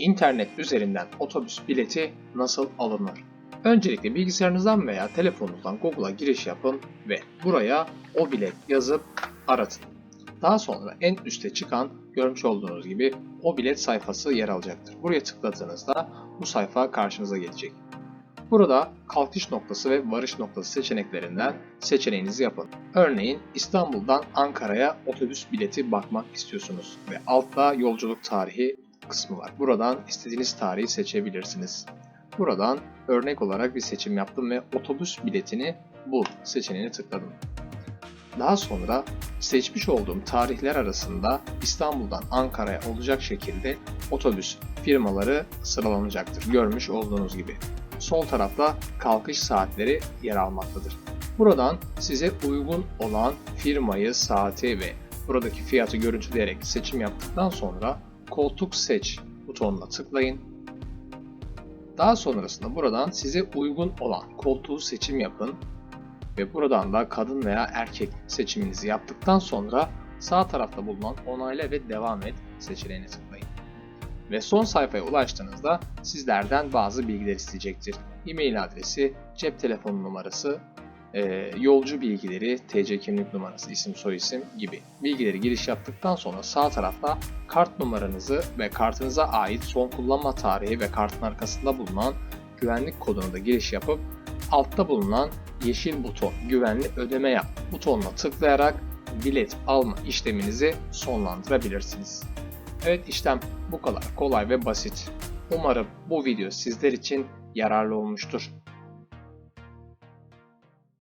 İnternet üzerinden otobüs bileti nasıl alınır? Öncelikle bilgisayarınızdan veya telefonunuzdan Google'a giriş yapın ve buraya o bilet yazıp aratın. Daha sonra en üste çıkan görmüş olduğunuz gibi o bilet sayfası yer alacaktır. Buraya tıkladığınızda bu sayfa karşınıza gelecek. Burada kalkış noktası ve varış noktası seçeneklerinden seçeneğinizi yapın. Örneğin İstanbul'dan Ankara'ya otobüs bileti bakmak istiyorsunuz ve altta yolculuk tarihi kısmı var. Buradan istediğiniz tarihi seçebilirsiniz. Buradan örnek olarak bir seçim yaptım ve otobüs biletini bul seçeneğine tıkladım. Daha sonra seçmiş olduğum tarihler arasında İstanbul'dan Ankara'ya olacak şekilde otobüs firmaları sıralanacaktır. Görmüş olduğunuz gibi. Sol tarafta kalkış saatleri yer almaktadır. Buradan size uygun olan firmayı, saati ve buradaki fiyatı görüntüleyerek seçim yaptıktan sonra koltuk seç butonuna tıklayın. Daha sonrasında buradan size uygun olan koltuğu seçim yapın ve buradan da kadın veya erkek seçiminizi yaptıktan sonra sağ tarafta bulunan onayla ve devam et seçeneğine tıklayın. Ve son sayfaya ulaştığınızda sizlerden bazı bilgiler isteyecektir. E-mail adresi, cep telefonu numarası, e, yolcu bilgileri, TC kimlik numarası, isim soyisim gibi bilgileri giriş yaptıktan sonra sağ tarafta kart numaranızı ve kartınıza ait son kullanma tarihi ve kartın arkasında bulunan güvenlik kodunu da giriş yapıp altta bulunan yeşil buton güvenli ödeme yap butonuna tıklayarak bilet alma işleminizi sonlandırabilirsiniz. Evet işlem bu kadar kolay ve basit. Umarım bu video sizler için yararlı olmuştur.